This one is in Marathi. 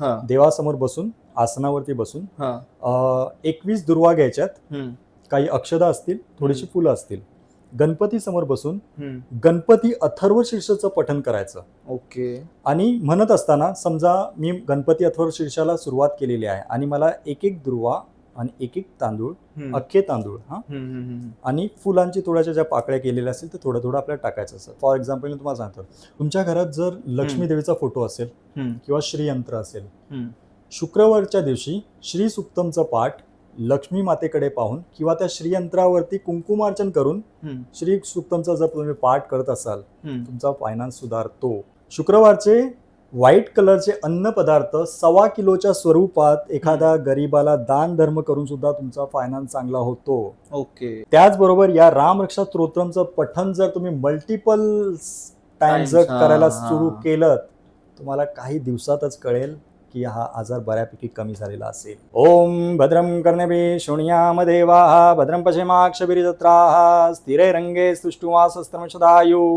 हा. देवासमोर बसून आसनावरती बसून हा. एकवीस दुर्वा घ्यायच्यात. काही अक्षदा असतील थोडीशी फुलं असतील. गणपती समोर बसून. गणपती अथर्व शीर्षचं पठण करायचं. ओके. आणि म्हणत असताना समजा मी गणपती अथर्व शीर्षाला सुरुवात केलेली आहे आणि मला एक एक दुर्वा आणि एक एक तांदूळ अख्खे तांदूळ हा. आणि फुलांची थोड्याशा ज्या पाकळ्या केलेल्या असतील ते थोडं थोडं आपल्याला टाकायचं असतं. फॉर एक्झाम्पल मी तुम्हाला सांगतो. तुमच्या घरात जर लक्ष्मी देवीचा फोटो असेल किंवा श्रीयंत्र असेल. शुक्रवारच्या दिवशी श्री सुक्तमचं पाठ लक्ष्मी मातेकडे पाहून किंवा त्या श्रीयंत्रावरती कुंकुमार्चन करून श्री सुक्तमचा जर तुम्ही पाठ करत असाल. तुमचा फायनान्स सुधारतो. शुक्रवारचे व्हाईट कलरचे अन्न पदार्थ सव्वा किलोच्या स्वरूपात एखाद्या गरीबाला दान धर्म करून सुद्धा तुमचा फायनान्स चांगला होतो. ओके. त्याचबरोबर या रामरक्षा स्तोत्रमचं पठण जर तुम्ही मल्टिपल टाइम जर करायला. सुरू केलं तुम्हाला काही दिवसातच कळेल की हा आजार बऱ्यापैकी कमी झालेला असेल. ओम भद्रम कर्णबे शृणुयाम देवा भद्रम पश्यमाक्षभिर्जत्राः स्थिरे रंगे सुष्टुवासस्तमशदायु